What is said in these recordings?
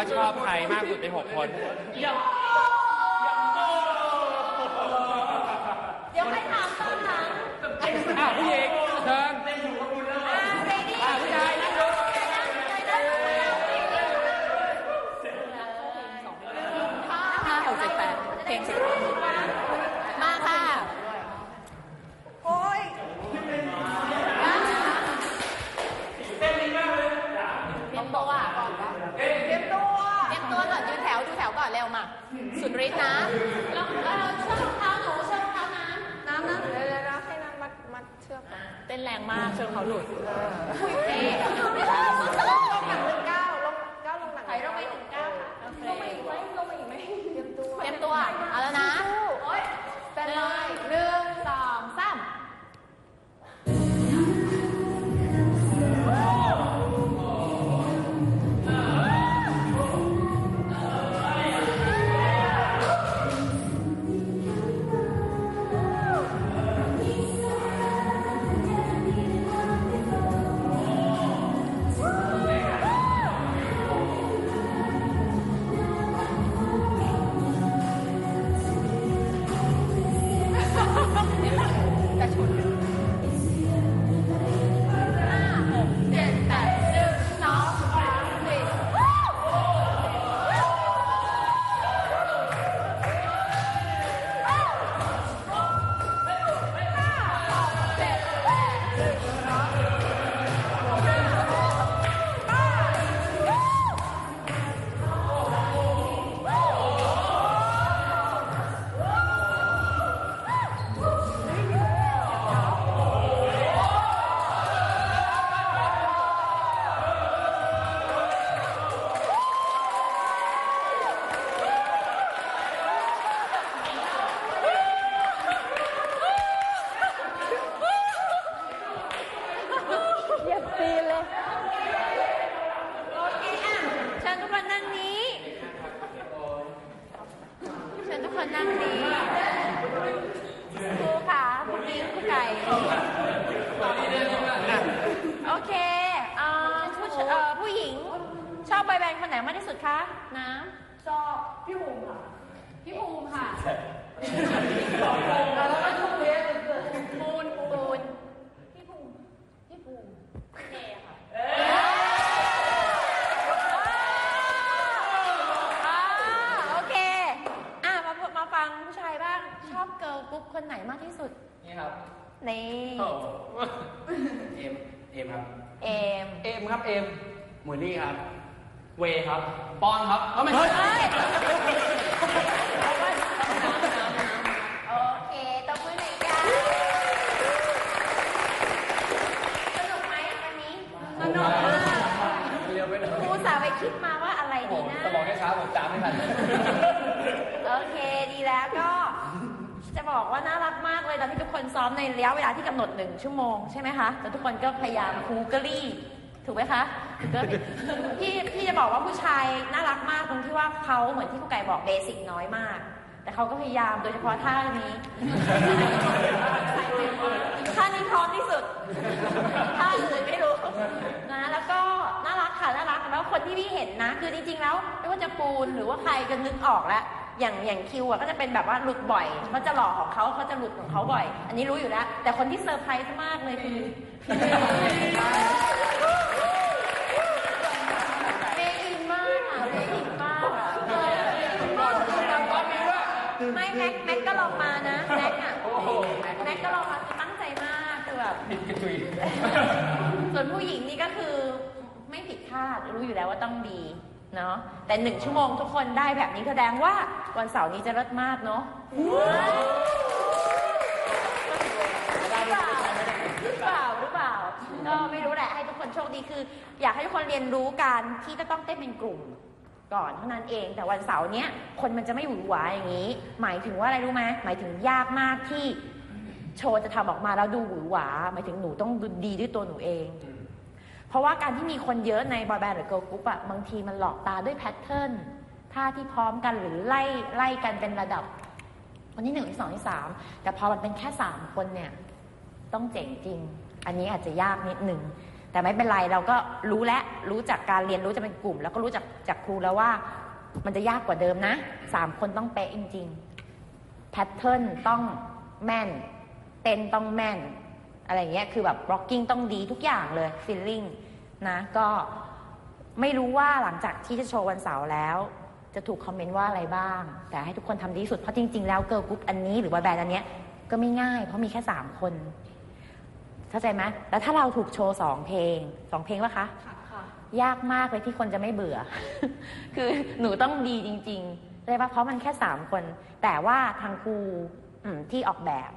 ว่าชอบใครมากสุดในหกคนเดี๋ยวให้ถามตอนหลัง อ้าวผู้หญิงเชิญ อ่าเรดี้ อ้าวผู้ชายนั่งดู ห้าหกเจ็ดแปดเพลงสิมาค่ะ โอ้ยเตรียมตัวอะก่อนปะเตรียมตัว เตรียมตัวก่อนยืนแถวดูแถวก่อนเร็วมา สุดฤทธิ์นะแล้วเอ่อเชือกรองเท้าหนูเชือกรองเท้าน้ำน้ำนะเดี๋ยวเดี๋ยวให้น้ำมัดมัดเชือกเต้นแรงมากเชือกเขาหลุดคุยเองไม่ได้ลงหนังหนึ่งเก้าลงเก้าลงหนังถอยลงไปหนึ่งเก้าค่ะลงมาอีกไหมลงมาอีกไหมเตรียมตัวเตรียมตัวเอาแล้วนะโอ๊ยเป็นไรหนึ่ อบบอยแบนด์คนไหนมากที่สุดคะน้ำชอบพี่ภูมิค่ะพี่ภูมิค่ะแล้วก็ชุดเรียนปูนปูนพี่ภูมิพี่ภูมิพี่เนค่ะอ่าโอเคอะมามาฟังผู้ชายบ้างชอบเกิร์ลกรุ๊ปคนไหนมากที่สุดนี่ครับนี่โอ้เอมเอมครับเอมเอมครับเอมหมูนี่ครับ เวครับปอนครับเอ้าไม่ใช่เอ้ยโอเคตบมือหน่อยจ้าสนุกไหมอันนี้สนุกมากเร็วไปหน่อยครูสาวไปคิดมาว่าอะไรโอ้ดีโหนะสมองแค่ช้าผมจำไม่ทันโอเคดีแล้วก็ จะบอกว่าน่ารักมากเลยตอนที่ทุกคนซ้อมในระยะเวลาที่กำหนดหนึ่งชั่วโมงใช่ไหมคะแล้วทุกคนก็พยายามคูกรี่ ถูกไหมคะก็พี่พี่จะบอกว่าผู้ชายน่ารักมากตรงที่ว่าเขาเหมือนที่ครูไก่บอกเบสิกน้อยมาก แต่เขาก็พยายามโดยเฉพาะท่านี้ท่านี้พร้อมที่สุดท่าอื่นไม่รู้นะแล้วก็น่ารักค่ะน่ารักแล้วคนที่พี่เห็นนะ คือจริงๆแล้วไม่ว่าจะปูนหรือว่าใครก็นึกออกแล้วอย่างอย่างคิวอะก็จะเป็นแบบว่าหลุดบ่อยเขาจะหล่อของเขาเขาจะหลุดของเขาบ่อย อันนี้รู้อยู่แล้ว แต่คนที่เซอร์ไพรส์มากเลยคือพี่เมย์เมย์อินมากอะเมย์อินมากอะเอออินมากไม่แม็กแม็กก็ลองมานะแม็กอะแม็กก็ลองมาคือตั้งใจมากคือแบบผิดกระจุยส่วนผู้หญิงนี่ก็คือไม่ผิดคาดรู้อยู่แล้วว่าต้องดีเนาะแต่หนึ่งชั่วโมงทุกคนได้แบบนี้แสดงว่าวันเสาร์นี้จะเลิศมากเนาะหรือเปล่าหรือเปล่าก็ไม่รู้แหละให้ทุกคนโชคดีคือ อยากให้ทุกคนเรียนรู้การที่จะต้องเต้นเป็นกลุ่มก่อนเท่านั้นเองแต่วันเสาร์เนี้ยคนมันจะไม่หวือหวาอย่างนี้ หมายถึงว่าอะไรรู้ไหมหมายถึงยากมากที่ โชว์จะทำออกมาแล้วดูหวือหวาหมายถึงหนูต้องดูดีด้วยตัวหนูเอง เพราะว่าการที่มีคนเยอะในบอยแบนด์หรือเกิร์ลกรุ๊ปอะบางทีมันหลอกตาด้วยแพทเทิร์นท่าที่พร้อมกันหรือไล่ไล่กันเป็นระดับคนที่หนึ่งที่สองที่สามแต่พอมันเป็นแค่สามคนเนี่ยต้องเจ๋งจริง อันนี้อาจจะยากนิดหนึ่งแต่ไม่เป็นไรเราก็รู้แล้วรู้จากการเรียนรู้จะเป็นกลุ่ม แล้วก็รู้จากจากครูแล้วว่ามันจะยากกว่าเดิมนะสามคนต้องเป๊ะจริง ๆ แพทเทิร์นต้องแม่น เต้นต้องแม่น อะไรอย่างเงี้ยคือแบบ blocking ต้องดีทุกอย่างเลย feeling นะ ก็ไม่รู้ว่าหลังจากที่จะโชว์วันเสาร์แล้ว จะถูกคอมเมนต์ว่าอะไรบ้าง แต่ให้ทุกคนทำดีที่สุด เพราะจริง ๆ แล้วเกิร์ลกรุ๊ปอันนี้หรือว่าแบรนด์อันเนี้ยก็ไม่ง่าย เพราะมีแค่สามคน เข้าใจไหมแล้วถ้าเราถูกโชว์สองเพลงสองเพลงปะคะยากมากเลยที่คนจะไม่เบื่อ คือหนูต้องดีจริงๆเลยปะเพราะมันแค่สามคน แต่ว่าทางครูอืมที่ออกแบบ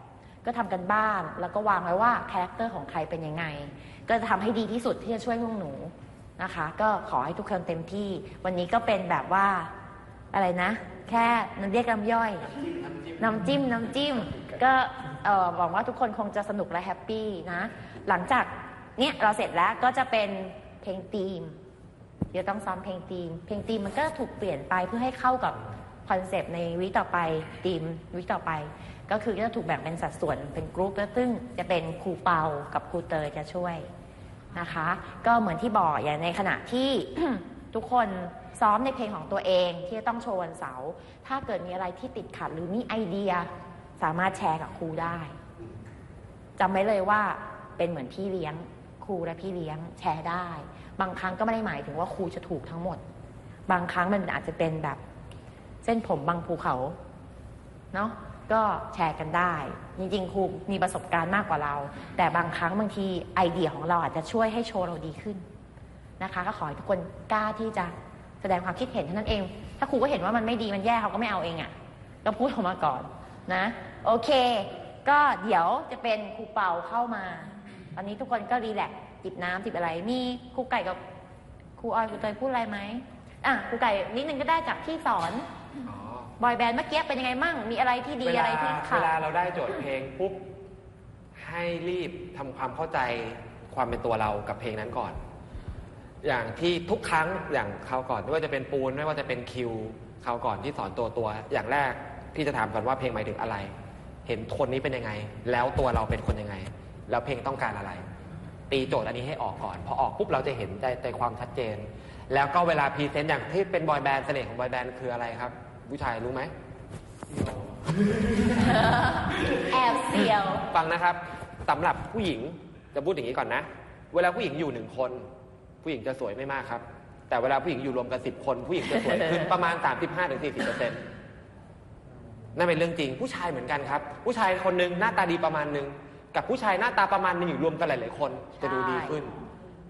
ก็ทำกันบ้านแล้วก็วางไว้ว่าคาแรคเตอร์ของใครเป็นยังไง ก็จะทำให้ดีที่สุดที่จะช่วยพวกหนูนะคะ ก็ขอให้ทุกคนเต็มที่ วันนี้ก็เป็นแบบว่าอะไรนะ แค่นันเรียกน้ำย่อย น้ำจิ้มน้ำจิ้ม ก็เออหวังว่าทุกคนคงจะสนุกและแฮปปี้นะ หลังจากเนี้ยเราเสร็จแล้วก็จะเป็นเพลงธีม เดี๋ยวต้องซ้อมเพลงธีม เพลงธีมมันก็ถูกเปลี่ยนไปเพื่อให้เข้ากับคอนเซปต์ในวิต่อไปธีมวิต่อไป ก็คือจะถูกแบ่งเป็นสัดส่วนเป็นกรุ๊ปแล้วซึ่งจะเป็นครูเปากับครูเตยจะช่วยนะคะ ก็เหมือนที่บอกอย่างในขณะที่ทุกคนซ้อมในเพลงของตัวเองที่จะต้องโชว์วันเสาร์ถ้าเกิดมีอะไรที่ติดขัดหรือมีไอเดียสามารถแชร์กับครูได้จำไว้เลยว่าเป็นเหมือนพี่เลี้ยงครูและพี่เลี้ยงแชร์ได้ บางครั้งก็ไม่ได้หมายถึงว่าครูจะถูกทั้งหมด บางครั้งมันอาจจะเป็นแบบ เส้นผมบางภูเขาเนาะ ก็แชร์กันได้ จริงๆครูมีประสบการณ์มากกว่าเรา แต่บางครั้งบางทีไอเดียของเราอาจจะช่วยให้โชว์เราดีขึ้นนะคะ ก็ขอให้ทุกคนกล้าที่จะแสดงความคิดเห็นเท่านั้นเอง ถ้าครูก็เห็นว่ามันไม่ดีมันแย่เขาก็ไม่เอาเองอะ่ะก็พูดออกมาก่อนนะ โอเค ก็เดี๋ยวจะเป็นครูเป่าเข้ามา ตอนนี้ทุกคนก็รีแลกจิบน้ำจิบอะไร มีครูไก่กับครูออยครูเตยพูดอะไรไหมอะครูไก่นิดนึงก็ได้จากที่สอน บอยแบนด์เมื่อกี้เป็นยังไงมั่ง มีอะไรที่ดีเวอะลาไรที่เวขาดลาเราได้โจทย์เพลงปุ๊บให้รีบทำความเข้าใจความเป็นตัวเรากับเพลงนั้นก่อน อย่างที่ทุกครั้งอย่างคราวก่อนไม่ว่าจะเป็นปูนไม่ว่าจะเป็นคิวคราวก่อนที่สอนตัวตัว อย่างแรกพี่จะถามก่อนว่าเพลงหมายถึงอะไร เห็นคนนี้เป็นยังไง แล้วตัวเราเป็นคนยังไง แล้วเพลงต้องการอะไร ตีโจทย์อันนี้ให้ออกก่อนพอออกปุ๊บเราจะเห็นใจใจความชัดเจน แล้วก็เวลาพรีเซนต์อย่างที่เป็นบอยแบนด์เสน่ห์ของบอยแบนด์คืออะไรครับ ผู้ชายรู้ไหม แอบเซียว ฟังนะครับสำหรับผู้หญิงจะพูดอย่างนี้ก่อนนะ เวลาผู้หญิงอยู่หนึ่งคน ผู้หญิงจะสวยไม่มากครับ แต่เวลาผู้หญิงอยู่รวมกันสิบคน ผู้หญิงจะสวยขึ้นประมาณ 35-40%นั่นเป็นเรื่องจริง ผู้ชายเหมือนกันครับ ผู้ชายคนหนึ่งหน้าตาดีประมาณหนึ่งกับผู้ชายหน้าตาประมาณหนึงอยู่รวมกันหลาย ๆ คนจะดูดีขึ้น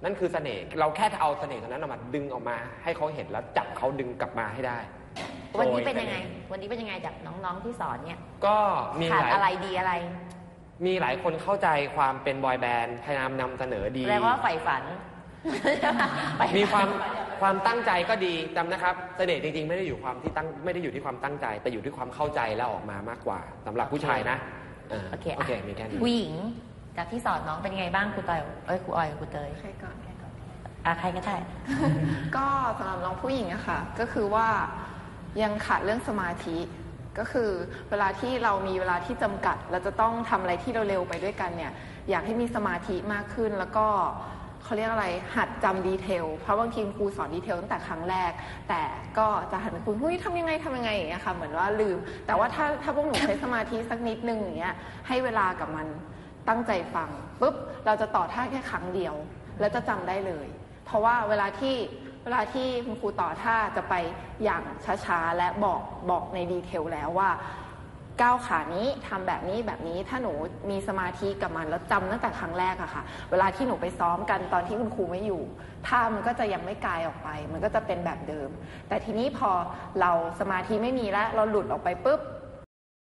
นั่นคือเสน่ห์เราแค่เอาเสน่ห์ตรงนั้นออกมาดึงออกมา ให้เขาเห็นแล้วจับเขาดึงกลับมาให้ได้ วันนี้เป็นโดยังไง วันนี้เป็นยังไงจากน้องๆที่สอนเนี่ย ก็มีขาดหลายอะไรดีอะไร มีหลายคนเข้าใจความเป็นบอยแบนด์พยายามนำเสนอดีแปลว่าใฝ่ฝัน มีความความตั้งใจก็ดีจำนะครับ เสน่ห์จริงๆ ไม่ได้อยู่ความที่ตั้งไม่ได้อยู่ที่ความตั้งใจ แต่อยู่ที่ความเข้าใจแล้วออกมามากกว่าสำหรับผู้ชายนะาโอเคโอเคมีแค่นี้ผู้หญิงจากที่สอนน้องเป็นยังไงบ้างครูเตยเอ้ยครูออยกับครูเตยใครก่อนใครก่อนอะใครก็ได้ก็สำหรับน้องผู้หญิงอะค่ะ ก็คือว่า ยังขาดเรื่องสมาธิ ก็คือเวลาที่เรามีเวลาที่จำกัด เราจะต้องทำอะไรที่เร็วๆไปด้วยกันเนี่ยอยากให้มีสมาธิมากขึ้นแล้วก็เขาเรียกอะไรหัดจำดีเทล เพราะบางทีครูสอนดีเทลตั้งแต่ครั้งแรก แต่ก็จะหันไปคุยเฮ้ยทำยังไงทำยังไงอย่างเงี้ยค่ะเหมือนว่าลืม แต่ว่าถ้าถ้าพวกหนูใช้สมาธิสักนิดนึงอย่างเงี้ยให้เวลากับมันตั้งใจฟังปุ๊บเราจะต่อท่าแค่ครั้งเดียว แล้วจะจำได้เลย เพราะว่าเวลาที่ เวลาที่คุณครูต่อท่าจะไปอย่างช้าๆ และบอกบอกในดีเทลแล้วว่าก้าวขานี้ทำแบบนี้แบบนี้ถ้าหนูมีสมาธิกับมันแล้วจำตั้งแต่ครั้งแรกอะค่ะ เวลาที่หนูไปซ้อมกันตอนที่คุณครูไม่อยู่ท่ามันก็จะยังไม่กลายออกไป มันก็จะเป็นแบบเดิม แต่ทีนี้พอเราสมาธิไม่มีแล้วเราหลุดออกไปปุ๊บ